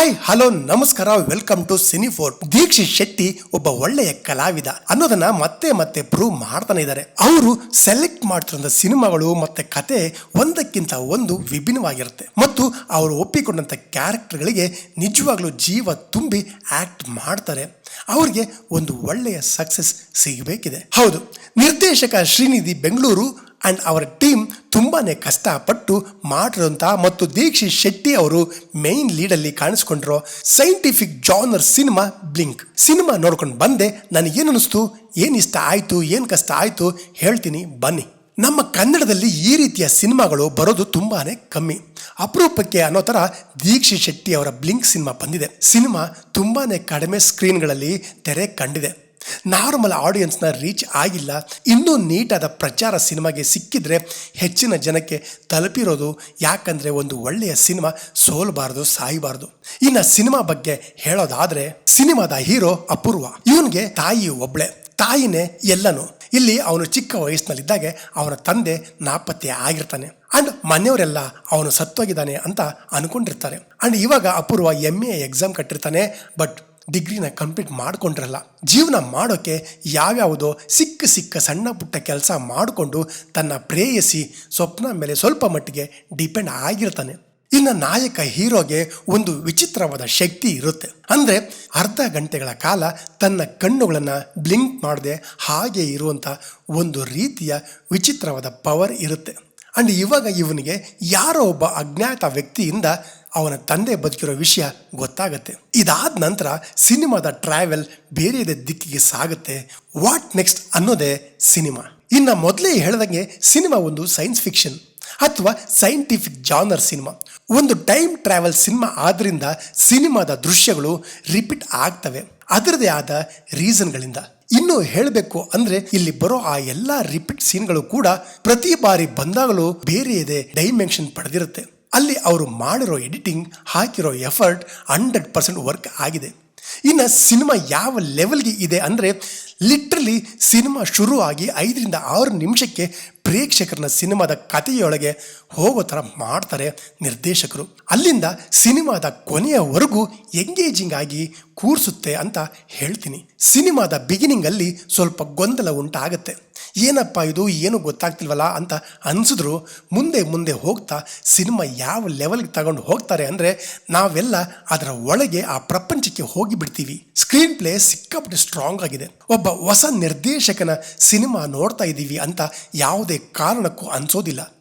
Hi hello ನಮಸ್ಕಾರ welcome to ಸಿನಿಫೋರ್ ದೀಕ್ಷಿತ್ ಶೆಟ್ಟಿ ಒಬ್ಬ ಒಳ್ಳೆಯ ಕಲಾವಿದ. ಅನ್ನೋದನ್ನ ಮತ್ತೆ ಮತ್ತೆ ಪ್ರೂವ್ ಮಾಡ್ತಾನೆ ಇದ್ದಾರೆ ಅವರು ಸೆಲೆಕ್ಟ್ ಮಾಡ್ತಿರೋ ಸಿನಿಮಾಗಳು ಮತ್ತೆ ಕತೆ ಒಂದಕ್ಕಿಂತ ಒಂದು ವಿಭಿನ್ನವಾಗಿರುತ್ತೆ. ಮತ್ತು ಅವರು ಒಪ್ಪಿಕೊಂಡಂತ ಕ್ಯಾರೆಕ್ಟರ್ಗಳಿಗೆ ನಿಜವಾಗ್ಲೂ ಜೀವ ತುಂಬಿ ಆಕ್ಟ್ ಮಾಡ್ತಾರೆ. ಅವ್ರಿಗೆ ಒಂದು ಒಳ್ಳೆಯ ಸಕ್ಸಸ್ ಸಿಗಬೇಕಿದೆ. ಹೌದು, ನಿರ್ದೇಶಕ ಶ್ರೀನಿಧಿ ಬೆಂಗಳೂರು ಅಂಡ್ ಅವರ ಟೀಮ್ ತುಂಬಾ ಕಷ್ಟಪಟ್ಟು ಮಾಡಿರೋಂಥ ಮತ್ತು ದೀಕ್ಷಿ ಶೆಟ್ಟಿ ಅವರು ಮೇನ್ ಲೀಡಲ್ಲಿ ಕಾಣಿಸ್ಕೊಂಡಿರೋ scientific genre cinema blink cinema ನೋಡ್ಕೊಂಡು ಬಂದೆ ನನಗೇನು ಅನಿಸ್ತು ಏನು ಇಷ್ಟ ಆಯಿತು? ಏನು ಕಷ್ಟ ಆಯಿತು? ಹೇಳ್ತೀನಿ, ಬನ್ನಿ. ನಮ್ಮ ಕನ್ನಡದಲ್ಲಿ ಈ ರೀತಿಯ ಸಿನಿಮಾಗಳು ಬರೋದು ತುಂಬಾ ಕಮ್ಮಿ. ಅಪರೂಪಕ್ಕೆ ಅನ್ನೋ ಥರ ದೀಕ್ಷಿ ಶೆಟ್ಟಿ ಅವರ ಬ್ಲಿಂಕ್ ಸಿನಿಮಾ ಬಂದಿದೆ. ಸಿನಿಮಾ ತುಂಬಾ ಕಡಿಮೆ ಸ್ಕ್ರೀನ್ಗಳಲ್ಲಿ ತೆರೆ ಕಂಡಿದೆ. ನಾರ್ಮಲ್ ಆಡಿಯನ್ಸ್ನ ರೀಚ್ ಆಗಿಲ್ಲ. ಇನ್ನೂ ನೀಟಾದ ಪ್ರಚಾರ ಸಿನಿಮಾಗೆ ಸಿಕ್ಕಿದ್ರೆ ಹೆಚ್ಚಿನ ಜನಕ್ಕೆ ತಲುಪಿರೋದು ಯಾಕಂದ್ರೆ ಒಂದು ಒಳ್ಳೆಯ ಸಿನಿಮಾ ಸೋಲಬಾರದು, ಸಾಯಬಾರದು. ಇನ್ನು ಸಿನಿಮಾ ಬಗ್ಗೆ ಹೇಳೋದಾದ್ರೆ ಸಿನಿಮಾದ ಹೀರೋ ಅಪೂರ್ವ. ಇವನಿಗೆ ತಾಯಿ ಒಬ್ಳೆ, ತಾಯಿನೇ ಎಲ್ಲನೂ. ಇಲ್ಲಿ ಅವನು ಚಿಕ್ಕ ವಯಸ್ಸಿನಲ್ಲಿದ್ದಾಗೆ ಅವನ ತಂದೆ ನಾಪತ್ತೆ ಆಗಿರ್ತಾನೆ. ಅಂಡ್ ಮನೆಯವರೆಲ್ಲ ಅವನು ಸತ್ತೋಗಿದ್ದಾನೆ ಅಂತ ಅನ್ಕೊಂಡಿರ್ತಾರೆ. ಅಂಡ್ ಇವಾಗ ಅಪೂರ್ವ ಎಂ ಎ ಎಕ್ಸಾಮ್ ಕಟ್ಟಿರ್ತಾನೆ ಬಟ್ ಡಿಗ್ರಿನ ಕಂಪ್ಲೀಟ್ ಮಾಡಿಕೊಂಡ್ರಲ್ಲ, ಜೀವನ ಮಾಡೋಕೆ ಯಾವ್ಯಾವುದೋ ಸಿಕ್ಕ ಸಿಕ್ಕ ಸಣ್ಣ ಪುಟ್ಟ ಕೆಲಸ ಮಾಡಿಕೊಂಡು ತನ್ನ ಪ್ರೇಯಸಿ ಸ್ವಪ್ನ ಮೇಲೆ ಸ್ವಲ್ಪ ಮಟ್ಟಿಗೆ ಡಿಪೆಂಡ್ ಆಗಿರ್ತಾನೆ. ಇನ್ನು ನಾಯಕ ಹೀರೋಗೆ ಒಂದು ವಿಚಿತ್ರವಾದ ಶಕ್ತಿ ಇರುತ್ತೆ. ಅಂದರೆ ಅರ್ಧ ಗಂಟೆಗಳ ಕಾಲ ತನ್ನ ಕಣ್ಣುಗಳನ್ನು ಬ್ಲಿಂಕ್ ಮಾಡದೆ ಹಾಗೆ ಇರುವಂಥ ಒಂದು ರೀತಿಯ ವಿಚಿತ್ರವಾದ ಪವರ್ ಇರುತ್ತೆ. ಅಂಡ್ ಇವಾಗ ಇವನಿಗೆ ಯಾರೋ ಒಬ್ಬ ಅಜ್ಞಾತ ವ್ಯಕ್ತಿಯಿಂದ ಅವನ ತಂದೆ ಬದುಕಿರೋ ವಿಷಯ ಗೊತ್ತಾಗತ್ತೆ. ಇದಾದ ನಂತರ ಸಿನಿಮಾದ ಟ್ರಾವೆಲ್ ಬೇರೆ ದಿಕ್ಕಿಗೆ ಸಾಗುತ್ತೆ. ವಾಟ್ ನೆಕ್ಸ್ಟ್ ಅನ್ನೋದೇ ಸಿನಿಮಾ. ಇನ್ನು ಮೊದಲೇ ಹೇಳ್ದಂಗೆ ಸಿನಿಮಾ ಒಂದು ಸೈನ್ಸ್ ಫಿಕ್ಷನ್ ಅಥವಾ ಸೈಂಟಿಫಿಕ್ ಜಾನರ್ ಸಿನಿಮಾ. ಒಂದು ಟೈಮ್ ಟ್ರಾವೆಲ್ ಸಿನಿಮಾ ಆದ್ದರಿಂದ ಸಿನಿಮಾದ ದೃಶ್ಯಗಳು ರಿಪೀಟ್ ಆಗ್ತವೆ. ಅದರದೇ ಆದ ರೀಸನ್ಗಳಿಂದ. ಇನ್ನು ಹೇಳಬೇಕು ಅಂದ್ರೆ ಇಲ್ಲಿ ಬರೋ ಆ ಎಲ್ಲ ರಿಪೀಟ್ ಸೀನ್ಗಳು ಕೂಡ ಪ್ರತಿ ಬಾರಿ ಬಂದಾಗಲೂ ಬೇರೆಯದೇ ಡೈಮೆನ್ಷನ್ ಪಡೆದಿರುತ್ತೆ. ಅಲ್ಲಿ ಅವರು ಮಾಡಿರೋ ಎಡಿಟಿಂಗ್, ಹಾಕಿರೋ ಎಫರ್ಟ್ ಹಂಡ್ರೆಡ್ ಪರ್ಸೆಂಟ್ ವರ್ಕ್ ಆಗಿದೆ. ಇನ್ನು ಸಿನಿಮಾ ಯಾವ ಲೆವೆಲ್ಗೆ ಇದೆ ಅಂದರೆ ಲಿಟ್ರಲಿ ಸಿನಿಮಾ ಶುರು ಆಗಿ ಐದರಿಂದ ಆರು ನಿಮಿಷಕ್ಕೆ ಪ್ರೇಕ್ಷಕರನ್ನ ಸಿನಿಮಾದ ಕಥೆಯೊಳಗೆ ಹೋಗೋ ಥರ ಮಾಡ್ತಾರೆ ನಿರ್ದೇಶಕರು. ಅಲ್ಲಿಂದ ಸಿನಿಮಾದ ಕೊನೆಯವರೆಗೂ ಎಂಗೇಜಿಂಗ್ ಆಗಿ ಕೂರಿಸುತ್ತೆ ಅಂತ ಹೇಳ್ತೀನಿ. ಸಿನಿಮಾದ ಬಿಗಿನಿಂಗಲ್ಲಿ ಸ್ವಲ್ಪ ಗೊಂದಲ ಉಂಟಾಗುತ್ತೆ. ಏನಪ್ಪ ಇದು? ಏನು ಗೊತ್ತಾಗ್ತಿಲ್ವಲ್ಲ ಅಂತ ಅನಿಸಿದ್ರು. ಮುಂದೆ ಮುಂದೆ ಹೋಗ್ತಾ ಸಿನಿಮಾ ಯಾವ ಲೆವೆಲ್ಗೆ ತಗೊಂಡು ಹೋಗ್ತಾರೆ ಅಂದರೆ ನಾವೆಲ್ಲ ಅದರ ಒಳಗೆ ಆ ಪ್ರಪಂಚಕ್ಕೆ ಹೋಗಿ ಬಿಡ್ತೀವಿ ಸ್ಕ್ರೀನ್ ಪ್ಲೇ ಸಿಕ್ಕಾಪಟ್ಟೆ ಸ್ಟ್ರಾಂಗ್ ಆಗಿದೆ. ಒಬ್ಬ ಹೊಸ ನಿರ್ದೇಶಕನ ಸಿನಿಮಾ ನೋಡ್ತಾ ಇದ್ದೀವಿ ಅಂತ ಯಾವುದೇ ಕಾರಣಕ್ಕೂ ಅನ್ಸೋದಿಲ್ಲ.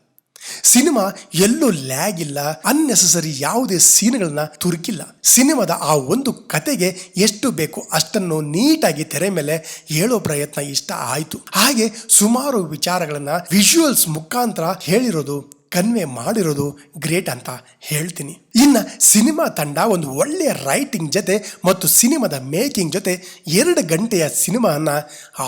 ಸಿನಿಮಾ ಎಲ್ಲೂ ಲ್ಯಾಗ್ ಇಲ್ಲ ಅನ್ನೆಸೆಸರಿ ಯಾವುದೇ ಸೀನ್ಗಳನ್ನ ತುರುಕಿಲ್ಲ. ಸಿನಿಮಾದ ಆ ಒಂದು ಕತೆಗೆ ಎಷ್ಟು ಬೇಕು ಅಷ್ಟನ್ನು ನೀಟಾಗಿ ತೆರೆ ಮೇಲೆ ಹೇಳೋ ಪ್ರಯತ್ನ ಇಷ್ಟ ಆಯಿತು. ಹಾಗೆ ಸುಮಾರು ವಿಚಾರಗಳನ್ನ ವಿಜುವಲ್ಸ್ ಮುಖಾಂತರ ಹೇಳಿರೋದು ಕನ್ವೆ ಮಾಡಿರೋದು ಗ್ರೇಟ್ ಅಂತ ಹೇಳ್ತೀನಿ. ಇನ್ನು ಸಿನಿಮಾ ತಂಡ ಒಂದು ಒಳ್ಳೆಯ ರೈಟಿಂಗ್ ಜೊತೆ ಮತ್ತು ಸಿನಿಮಾದ ಮೇಕಿಂಗ್ ಜೊತೆ ಎರಡು ಗಂಟೆಯ ಸಿನಿಮಾನ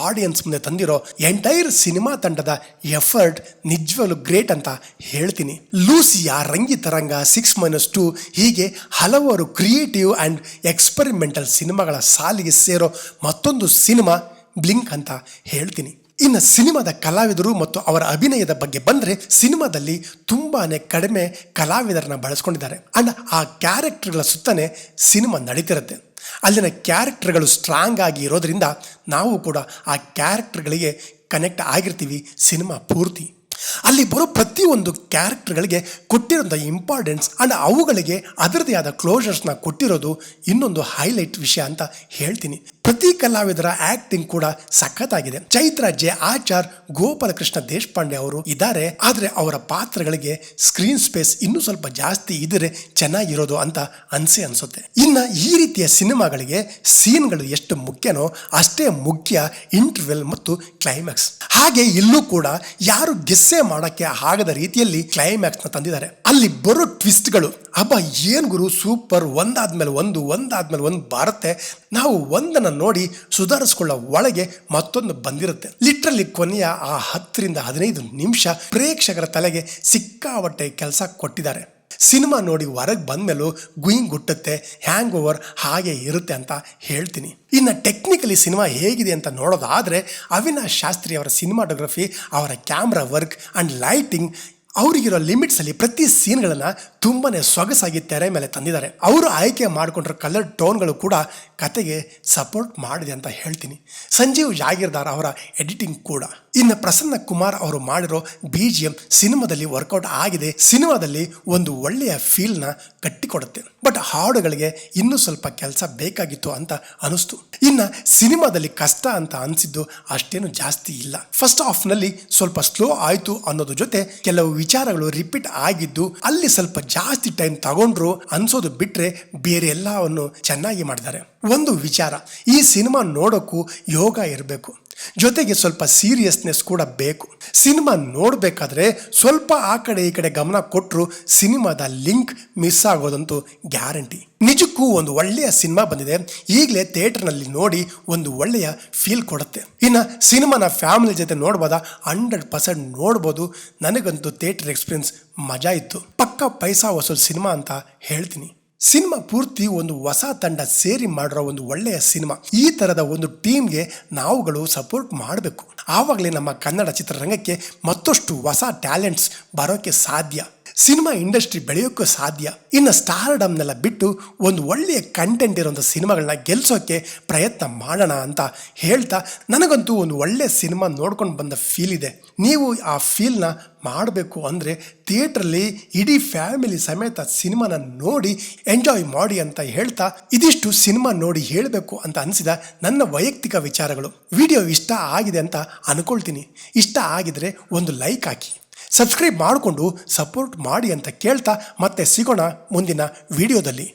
ಆಡಿಯನ್ಸ್ ಮುಂದೆ ತಂದಿರೋ ಎಂಟೈರ್ ಸಿನಿಮಾ ತಂಡದ ಎಫರ್ಟ್ ನಿಜವಾಗ್ಲೂ ಗ್ರೇಟ್ ಅಂತ ಹೇಳ್ತೀನಿ. Lucia Rangitaranga six minus two ಹೀಗೆ ಹಲವಾರು ಕ್ರಿಯೇಟಿವ್ ಆ್ಯಂಡ್ ಎಕ್ಸ್ಪೆರಿಮೆಂಟಲ್ ಸಿನಿಮಾಗಳ ಸಾಲಿಗೆ ಸೇರೋ ಮತ್ತೊಂದು ಸಿನಿಮಾ ಬ್ಲಿಂಕ್ ಅಂತ ಹೇಳ್ತೀನಿ. ಇನ್ನು ಸಿನಿಮಾದ ಕಲಾವಿದರು ಮತ್ತು ಅವರ ಅಭಿನಯದ ಬಗ್ಗೆ ಬಂದರೆ ಸಿನಿಮಾದಲ್ಲಿ ತುಂಬಾ ಕಡಿಮೆ ಕಲಾವಿದರನ್ನ ಬಳಸ್ಕೊಂಡಿದ್ದಾರೆ. ಅಂಡ್ ಆ ಕ್ಯಾರೆಕ್ಟರ್ಗಳ ಸುತ್ತನೇ ಸಿನಿಮಾ ನಡೀತಿರುತ್ತೆ. ಅಲ್ಲಿನ ಕ್ಯಾರೆಕ್ಟರ್ಗಳು ಸ್ಟ್ರಾಂಗ್ ಆಗಿ ಇರೋದ್ರಿಂದ ನಾವು ಕೂಡ ಆ ಕ್ಯಾರೆಕ್ಟರ್ಗಳಿಗೆ ಕನೆಕ್ಟ್ ಆಗಿರ್ತೀವಿ ಸಿನಿಮಾ ಪೂರ್ತಿ. ಅಲ್ಲಿ ಬರೋ ಪ್ರತಿಯೊಂದು ಕ್ಯಾರೆಕ್ಟರ್ಗಳಿಗೆ ಕೊಟ್ಟಿರೋಂಥ ಇಂಪಾರ್ಟೆನ್ಸ್ ಆ್ಯಂಡ್ ಅವುಗಳಿಗೆ ಅದರದೇ ಆದ ಕ್ಲೋಜರ್ಸ್ನ ಕೊಟ್ಟಿರೋದು ಇನ್ನೊಂದು ಹೈಲೈಟ್ ವಿಷಯ ಅಂತ ಹೇಳ್ತೀನಿ. ಪ್ರತಿ ಕಲಾವಿದರ ಆಕ್ಟಿಂಗ್ ಕೂಡ ಸಖತ್ತಾಗಿದೆ. ಚೈತ್ರ ಜೆ ಆಚಾರ್, ಗೋಪಾಲಕೃಷ್ಣ ದೇಶಪಾಂಡೆ ಅವರು ಇದ್ದಾರೆ. ಆದರೆ ಅವರ ಪಾತ್ರಗಳಿಗೆ ಸ್ಕ್ರೀನ್ ಸ್ಪೇಸ್ ಇನ್ನೂ ಸ್ವಲ್ಪ ಜಾಸ್ತಿ ಇದ್ರೆ ಚೆನ್ನಾಗಿರೋದು ಅಂತ ಅನ್ಸೆ ಅನ್ಸುತ್ತೆ. ಇನ್ನ ಈ ರೀತಿಯ ಸಿನಿಮಾಗಳಿಗೆ ಸೀನ್ಗಳು ಎಷ್ಟು ಮುಖ್ಯನೋ ಅಷ್ಟೇ ಮುಖ್ಯ ಇಂಟರ್ವೆಲ್ ಮತ್ತು ಕ್ಲೈಮ್ಯಾಕ್ಸ್ ಹಾಗೆ ಇಲ್ಲೂ ಕೂಡ ಯಾರು ಗೆಸ್ಸೆ ಮಾಡೋಕ್ಕೆ ಆಗದ ರೀತಿಯಲ್ಲಿ ಕ್ಲೈಮ್ಯಾಕ್ಸ್ನ ತಂದಿದ್ದಾರೆ. ಅಲ್ಲಿ ಬರೋ ಟ್ವಿಸ್ಟ್ಗಳು ಅಬ್ಬ, ಏನು ಗುರು ಸೂಪರ್ ಒಂದಾದ್ಮೇಲೆ ಒಂದು ಒಂದಾದ್ಮೇಲೆ ಒಂದು ಬರುತ್ತೆ. ನಾವು ಒಂದನ್ನು ನೋಡಿ ಸುಧಾರಿಸ್ಕೊಳ್ಳೋ ಒಳಗೆ ಮತ್ತೊಂದು ಬಂದಿರುತ್ತೆ. ಲಿಟ್ರಲಿ ಕೊನೆಯ ಆ ಹತ್ತರಿಂದ ಹದಿನೈದು ನಿಮಿಷ ಪ್ರೇಕ್ಷಕರ ತಲೆಗೆ ಸಿಕ್ಕಾವಟ್ಟೆ ಕೆಲಸ ಕೊಟ್ಟಿದ್ದಾರೆ. ಸಿನಿಮಾ ನೋಡಿ ಹೊರಗೆ ಬಂದಮೇಲೂ ಗುಯಿಂಗ್ ಗುಟ್ಟುತ್ತೆ ಹ್ಯಾಂಗ್ ಓವರ್ ಹಾಗೆ ಇರುತ್ತೆ ಅಂತ ಹೇಳ್ತೀನಿ. ಇನ್ನು ಟೆಕ್ನಿಕಲಿ ಸಿನಿಮಾ ಹೇಗಿದೆ ಅಂತ ನೋಡೋದಾದರೆ ಅವಿನಾಶ್ ಶಾಸ್ತ್ರಿ ಅವರ ಸಿನಿಮಾಟೋಗ್ರಫಿ ಅವರ ಕ್ಯಾಮ್ರಾ ವರ್ಕ್ ಆ್ಯಂಡ್ ಲೈಟಿಂಗ್ ಅವರಿಗಿರೋ ಲಿಮಿಟ್ಸ್ ಅಲ್ಲಿ ಪ್ರತಿ ಸೀನ್ಗಳನ್ನು ತುಂಬಾನೇ ಸೊಗಸಾಗಿ ತೆರೆ ಮೇಲೆ ತಂದಿದ್ದಾರೆ. ಅವರು ಆಯ್ಕೆ ಮಾಡಿಕೊಂಡಿರೋ ಕಲರ್ ಟೋನ್ಗಳು ಕೂಡ ಕತೆಗೆ ಸಪೋರ್ಟ್ ಮಾಡಿದೆ ಅಂತ ಹೇಳ್ತೀನಿ. ಸಂಜೀವ್ ಜಾಗಿರ್ದಾರ್ ಅವರ ಎಡಿಟಿಂಗ್ ಕೂಡ. ಇನ್ನು ಪ್ರಸನ್ನ ಕುಮಾರ್ ಅವರು ಮಾಡಿರೋ ಬಿ ಜಿ ಎಂ ಸಿನಿಮಾದಲ್ಲಿ ವರ್ಕೌಟ್ ಆಗಿದೆ. ಸಿನಿಮಾದಲ್ಲಿ ಒಂದು ಒಳ್ಳೆಯ ಫೀಲ್ನ ಕಟ್ಟಿಕೊಡುತ್ತೆ. ಬಟ್ ಹಾಡುಗಳಿಗೆ ಇನ್ನೂ ಸ್ವಲ್ಪ ಕೆಲಸ ಬೇಕಾಗಿತ್ತು ಅಂತ ಅನಿಸ್ತು. ಇನ್ನು ಸಿನಿಮಾದಲ್ಲಿ ಕಷ್ಟ ಅಂತ ಅನಿಸಿದ್ದು ಅಷ್ಟೇನು ಜಾಸ್ತಿ ಇಲ್ಲ. ಫಸ್ಟ್ ಹಾಫ್ನಲ್ಲಿ ಸ್ವಲ್ಪ ಸ್ಲೋ ಆಯಿತು ಅನ್ನೋದ್ರ ಜೊತೆ ಕೆಲವು ವಿಚಾರಗಳು ರಿಪೀಟ್ ಆಗಿದ್ದು, ಅಲ್ಲಿ ಸ್ವಲ್ಪ ಜಾಸ್ತಿ ಟೈಮ್ ತಗೊಂಡ್ರು ಅನ್ಸೋದು ಬಿಟ್ರೆ ಬೇರೆ ಎಲ್ಲವನ್ನು ಚೆನ್ನಾಗಿ ಮಾಡಿದ್ದಾರೆ. ಒಂದು ವಿಚಾರ, ಈ ಸಿನಿಮಾ ನೋಡೋಕ್ಕೂ ಯೋಗ ಇರಬೇಕು. ಜೊತೆಗೆ ಸ್ವಲ್ಪ ಸೀರಿಯಸ್ನೆಸ್ ಕೂಡ ಬೇಕು. ಸಿನಿಮಾ ನೋಡಬೇಕಾದ್ರೆ ಸ್ವಲ್ಪ ಆ ಕಡೆ ಈ ಕಡೆ ಗಮನ ಕೊಟ್ಟರು ಸಿನಿಮಾದ ಲಿಂಕ್ ಮಿಸ್ ಆಗೋದಂತೂ ಗ್ಯಾರಂಟಿ. ನಿಜಕ್ಕೂ ಒಂದು ಒಳ್ಳೆಯ ಸಿನಿಮಾ ಬಂದಿದೆ. ಈಗಲೇ ಥಿಯೇಟರ್ನಲ್ಲಿ ನೋಡಿ ಒಂದು ಒಳ್ಳೆಯ ಫೀಲ್ ಕೊಡುತ್ತೆ. ಇನ್ನು ಸಿನಿಮಾನ ಫ್ಯಾಮಿಲಿ ಜೊತೆ ನೋಡ್ಬೋದಾ? ಹಂಡ್ರೆಡ್ ಪರ್ಸೆಂಟ್ ನೋಡ್ಬೋದು. ನನಗಂತೂ ಥಿಯೇಟರ್ ಎಕ್ಸ್ಪೀರಿಯನ್ಸ್ ಮಜಾ ಇತ್ತು. ಪಕ್ಕ ಪೈಸಾ ವಸೂಲ್ ಸಿನಿಮಾ ಅಂತ ಹೇಳ್ತೀನಿ. ಸಿನಿಮಾ ಪೂರ್ತಿ ಒಂದು ಹೊಸ ತಂಡ ಸೇರಿ ಮಾಡಿರೋ ಒಂದು ಒಳ್ಳೆಯ ಸಿನಿಮಾ. ಈ ಥರದ ಒಂದು ಟೀಮ್ಗೆ ನಾವುಗಳು ಸಪೋರ್ಟ್ ಮಾಡಬೇಕು. ಆವಾಗಲೇ ನಮ್ಮ ಕನ್ನಡ ಚಿತ್ರರಂಗಕ್ಕೆ ಮತ್ತಷ್ಟು ಹೊಸ ಟ್ಯಾಲೆಂಟ್ಸ್ ಬರೋಕ್ಕೆ ಸಾಧ್ಯ. ಸಿನಿಮಾ ಇಂಡಸ್ಟ್ರಿ ಬೆಳೆಯೋಕ್ಕೂ ಸಾಧ್ಯ. ಇನ್ನು ಸ್ಟಾರ್ಡಮ್ನೆಲ್ಲ ಬಿಟ್ಟು ಒಂದು ಒಳ್ಳೆಯ ಕಂಟೆಂಟ್ ಇರೋಂಥ ಸಿನಿಮಾಗಳನ್ನ ಗೆಲ್ಸೋಕ್ಕೆ ಪ್ರಯತ್ನ ಮಾಡೋಣ ಅಂತ ಹೇಳ್ತಾ ನನಗಂತೂ ಒಂದು ಒಳ್ಳೆಯ ಸಿನಿಮಾ ನೋಡ್ಕೊಂಡು ಬಂದ ಫೀಲ್ ಇದೆ. ನೀವು ಆ ಫೀಲ್ನ ಮಾಡಬೇಕು ಅಂದರೆ ಥಿಯೇಟ್ರಲ್ಲಿ ಇಡೀ ಫ್ಯಾಮಿಲಿ ಸಮೇತ ಸಿನಿಮಾನ ನೋಡಿ ಎಂಜಾಯ್ ಮಾಡಿ ಅಂತ ಹೇಳ್ತಾ ಇದಿಷ್ಟು ಸಿನಿಮಾ ನೋಡಿ ಹೇಳಬೇಕು ಅಂತ ಅನಿಸಿದ ನನ್ನ ವೈಯಕ್ತಿಕ ವಿಚಾರಗಳು. ವಿಡಿಯೋ ಇಷ್ಟ ಆಗಿದೆ ಅಂತ ಅನ್ಕೊಳ್ತೀನಿ. ಇಷ್ಟ ಆಗಿದ್ರೆ ಒಂದು ಲೈಕ್ ಹಾಕಿ. ಸಬ್ಸ್ಕ್ರೈಬ್ ಮಾಡಿಕೊಂಡು ಸಪೋರ್ಟ್ ಮಾಡಿ ಅಂತ ಕೇಳ್ತಾ ಮತ್ತೆ ಸಿಗೋಣ ಮುಂದಿನ ವಿಡಿಯೋದಲ್ಲಿ.